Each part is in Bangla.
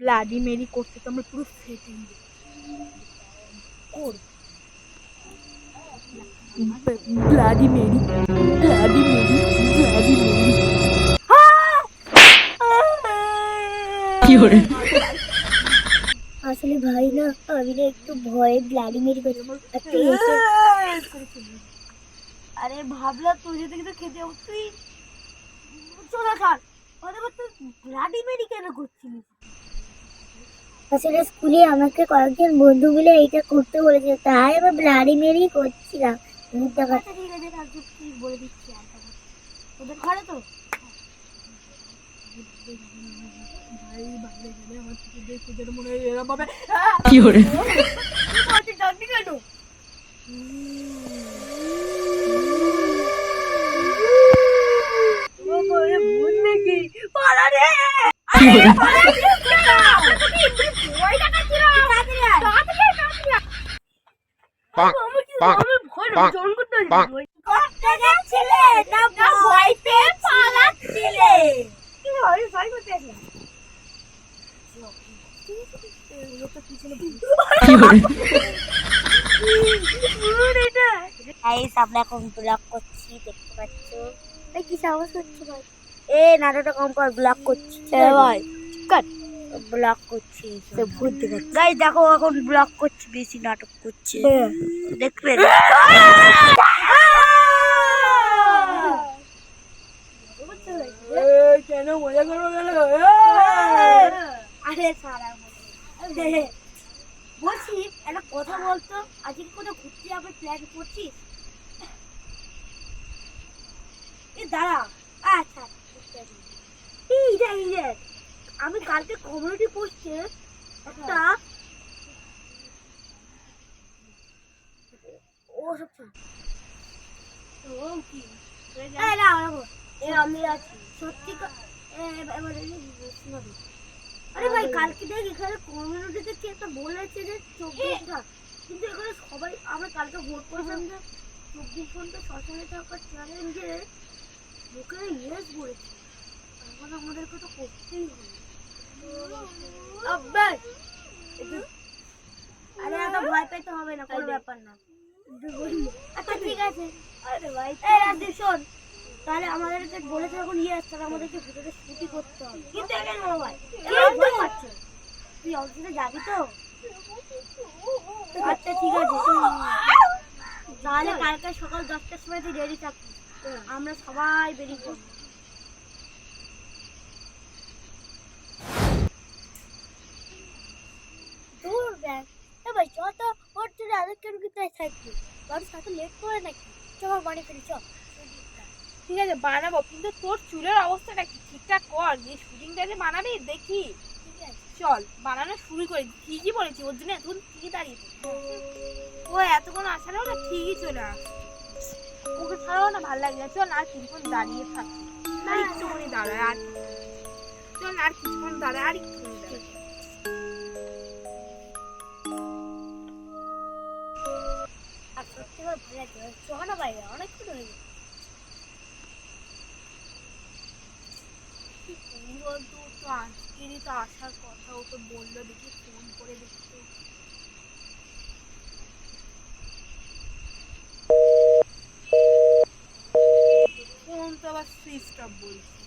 ব্লাডি মেরি করতে তো আমরা পুরো ফেটে কর bloody Mary bloody Mary bloody Mary আসলে ভাই না আমি না একটু ভয়ে ব্লাডি মেরি গেছি আর ভাবলাম তুই যদি কিছু খেতে তুই চলে খান। মেরি আসলে স্কুলে আমাকে কয়েকজন বন্ধু মিলে এইটা করতে বলেছে তাই আমি ব্লাডি মেরেই করছিলাম। মিথ্যা কথা। আচ্ছা ঠিক আছে কালকে কি বলে দিচ্ছি ঘরে তো? আমরা এখন ব্লগ করছি দেখতে পাচ্ছ কি সাহস হচ্ছে ভাই এ নাটকটা কম কর ব্লগ করছি। ভাই কাট ব্লগ করছি। সে ভূত দেখে গাইস দেখো এখন ব্লগ করছি বেশি নাটক করছে। দেখবেন কেন মজা করব গেল আরে সারা বলছি একটা কথা বলতো? আজকে কোথাও ঘুরতে যাবে প্ল্যান করছিস? এ দাঁড়া। আচ্ছা। এই দেখ এই দেখ। আমি কালকে কমিউনিটি পোস্টে একটা ও সব ও কি? এই না, না, না, এ আমি আছি। সত্যি ক- এ, এ- এবারে আরে ভাই কালকে দেখ এখানে কমিউনিটিতে কি একটা বলেছে যে চব্বিশ ঘণ্টা। কিন্তু এখানে সবাই আমরা কালকে ভোট করলাম যে চব্বিশ ঘণ্টা শ্মশানে থাকার চ্যালেঞ্জে লোকেরা ইয়েস বলেছে। আমাদেরকে তো করতেই হবে। আব্বাস, আরে এত ভয় পেতে হবে না কোনো ব্যাপার না। আচ্ছা ঠিক আছে। আরে ভাই এই রাজদীপ শোন। তাহলে আমাদেরকে বলেছে যখন ইয়েস তাহলে আমাদেরকে ভিতরে ছুটি করতে হবে। কিন্তু এখানে বড় ভাই ভয় পাচ্ছে তুই অফিসে যাবি তো? আচ্ছা ঠিক আছে তাহলে কালকে সকাল দশটার সময় তুই রেডি থাকবি। আমরা সবাই বেরিয়ে পড়ব। দূর ব্যাগ এবার যত ওর জন্য আরেক কেন কোথায় থাকবি। বাড়ির সাথে লেট করে নাকি? চল বাড়ি ফিরি চল। ঠিক আছে বানাবো। কিন্তু তোর চুলের অবস্থাটা কি ঠিকঠাক কর। যে শুটিংটা যে বানাবি দেখি। ঠিক আছে। চল বানানো শুরু করি। ঠিকই বলেছি ওর জন্য এতক্ষণ ঠিকই দাঁড়িয়ে ও এতক্ষণ আসারও না ঠিকই চলে আস। ওকে ছাড়াও না ভালো লাগে না। চল আর কিছুক্ষণ দাঁড়িয়ে থাকি। আর একটুখানি দাঁড়ায় আর চল আর কিছুক্ষণ দাঁড়ায় আর একটুখানি দাঁড়ায়। করে ভালো লাগছে চ না বাইরে অনেকক্ষণ হয়ে গেছে তো আজকেরই তো আসার কথা ও তো বলল দেখি ফোন করে দেখতে ফোন তো আবার সুইচ অফ বলছে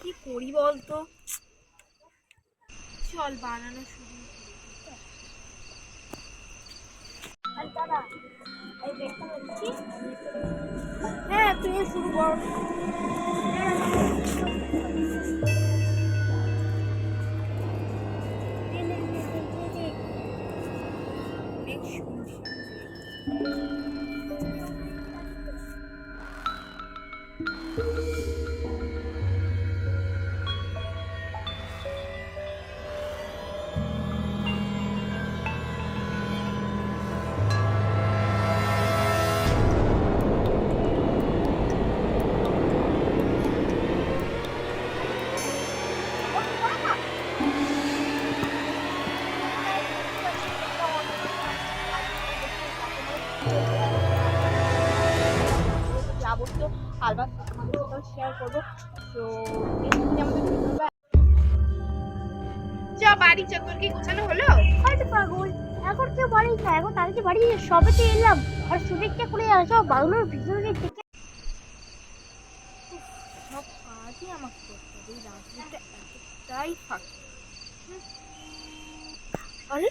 কি করি বলতো? চল বানানো শুরু দেখছিস হ্যাঁ তুই শুরু কর। বেশ শুনছি চ বাড়ি চ তোর কি গোছানো হলো? হয়তো পাগল। এখন কেউ বাড়ি না এখন তাদেরকে বাড়ি? সবে তো এলাম। আর সুযোগটা করে আসো বাংলোর ভিতরে থেকে সব কাজই আমাকে করতে হবে এই রাজনীতিটা এতটাই ফাঁকি। আরে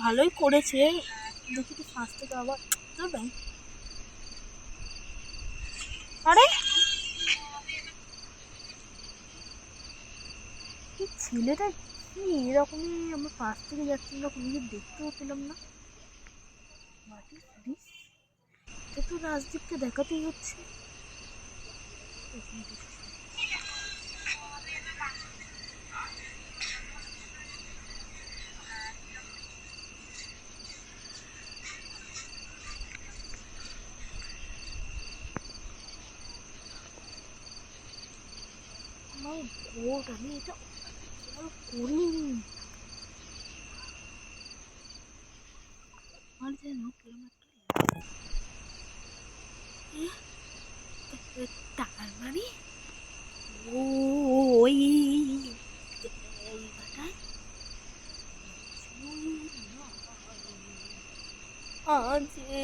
ভালোই করেছে। দেখি তো ফার্স্টে তো আবার আরে এই ছেলেটা কি এরকমই আমরা পাশ থেকে যাচ্ছি আমরা কোনো কিছু দেখতেও পেলাম না। এটা তো রাজদীপকে দেখাতেই হচ্ছে। আমি এটা করিনি আমার যেন মানে ও ওই আছে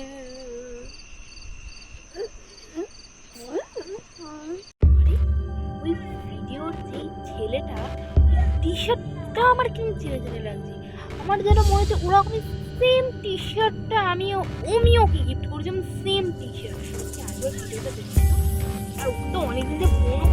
ওই ভিডিওর যেই ছেলেটা টি শার্টটা আমার কিন্তু চেনে চেনে লাগছে। আমার যেন মনে হচ্ছে ওরকমই সেম টি শার্টটা আমিও আমি ওকে গিফট করেছিলাম সেম টি শার্ট আগের ভিডিওটা দেখছি আর অনেকদিন যে ফোনও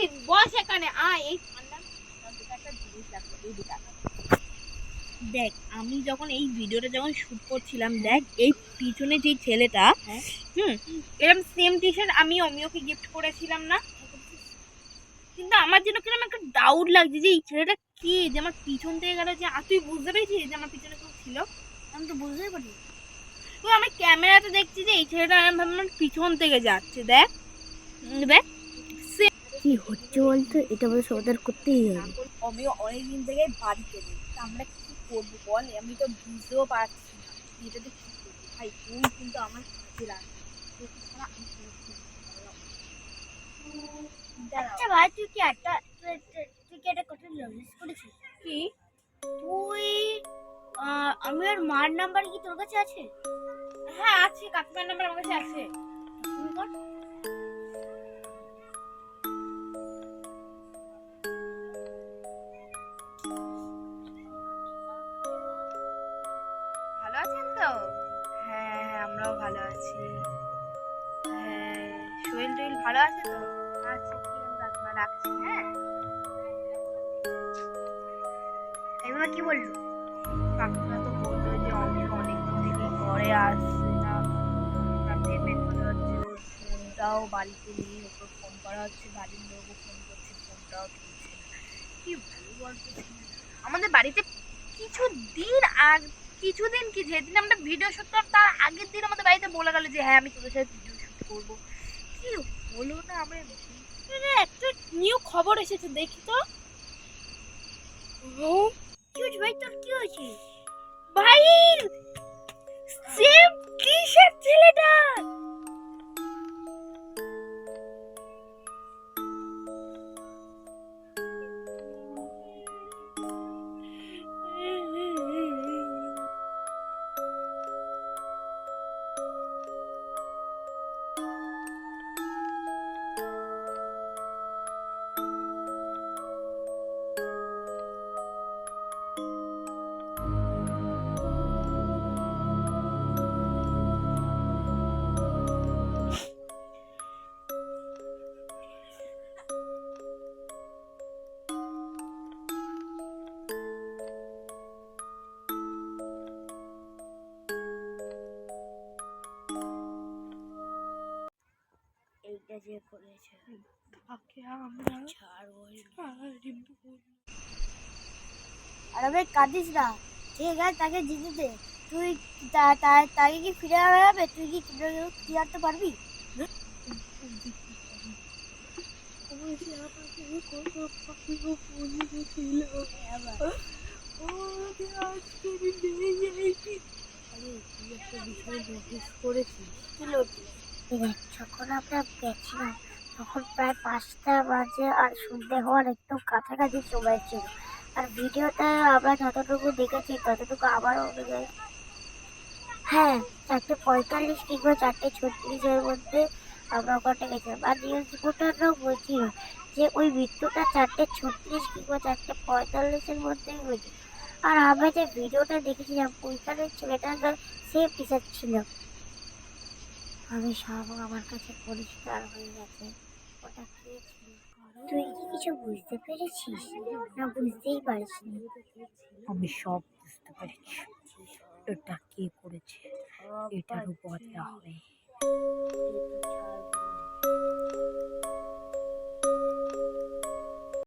দিন বস এখানে আয়। এই ঠান্ডা একটা জিনিস লাগবে এই দুটো। দেখ আমি যখন এই ভিডিওটা যখন শুট করছিলাম দেখ এই পিছনে যে ছেলেটা হ্যাঁ। হুম এরকম সেম টি শার্ট আমি অমিওকে গিফট করেছিলাম না। কিন্তু আমার যেন কীরকম একটা ডাউট লাগছে যে এই ছেলেটা কে? যে আমার পিছন থেকে গেল যে আর তুই বুঝতে পেরেছিস যে আমার পিছনে কেউ ছিল? আমি তো বুঝতেই পারি তো আমি ক্যামেরাতে দেখছি যে এই ছেলেটা আমি ভাবলাম পিছন থেকে যাচ্ছে দেখ। দেখ কি হচ্ছে বলতো? এটা বলে সমাধান করতেই হবে। আমি অনেকদিন থেকে বাড়িতে নেই তা আমরা কি করব বল? আমি তো বুঝতেও পারছি না। এটাতে কি করব? ভাই তুই কিন্তু আমার। দাঁড়াও, আচ্ছা ভাই তুই কি একটা তুই কি একটা কথা নোটিস করেছিস? কি? তুই আমি আর মার নাম্বার কি তোর কাছে আছে? হ্যাঁ আছে। কাকিমার নাম্বার আমার কাছে আছে। তো? হ্যাঁ হ্যাঁ আমরাও ভালো আছি। হ্যাঁ শরীর টরীর ভালো আছে তো? আচ্ছা রাখছি হ্যাঁ? এবার কি বলল? কাকিমা তো বলল যে অনেক অনেকদিন থেকে ঘরে আসছে না। তাতে মেন হচ্ছে ওর ফোনটাও বাড়িতে নেই, ওকে ফোন করা হচ্ছে, বাড়ির লোকও ফোন করছে, ফোনটাও তুলছে না। কি ভালো আমাদের বাড়িতে কিছু দিন আগ কিছুদিন কি যেদিন আমরা ভিডিও শুট করলাম তার আগের দিন আমাদের বাড়িতে বলে গেল যে হ্যাঁ আমি তোদের সাথে ভিডিও শুট করব। কি হলো না আমরা? একটা নিউ খবর এসেছে দেখি তো। ও কি ভাই? তোর কি হয়েছে? ভাই! যে করেছে। তাকে আমরা ছাড়বো আরে ভাই কাঁদিস না। ঠিক আছে তাকে জিতে দে। তুই তাকে কি ফিরে বেড়াবে তুই কি ফিরে আনতে পারবি? যখন আমরা গেছিলাম, তখন প্রায় পাঁচটা বাজে আর সন্ধে হওয়ার একটু কাছাকাছি সময় ছিল। আর ভিডিওতে আমরা যতটুকু দেখেছি, ততটুকু আবারও অনুযায়ী হ্যাঁ চারটে পঁয়তাল্লিশ কিংবা চারটে ছত্রিশের মধ্যে আমরা ওখানে গেছিলাম। আর নিউজ রিপোর্টাররাও বলছিল যে, ওই মৃত্যুটা চারটে ছত্রিশ কিংবা চারটে পঁয়তাল্লিশের মধ্যেই হয়েছে। আর আমরা যে ভিডিওটা দেখেছিলাম ওইখানে ছেলেটার সেম টি শার্ট ছিল। আমি সব আমার কাছে পরিষ্কার হয়ে গেছে। ওটা তুই কি কিছু বুঝতে পেরেছিস? না বুঝতেই পারিসনি আমি সব বুঝতে পেরেছি। এটা কে করেছে? এটারও বদলা হবে।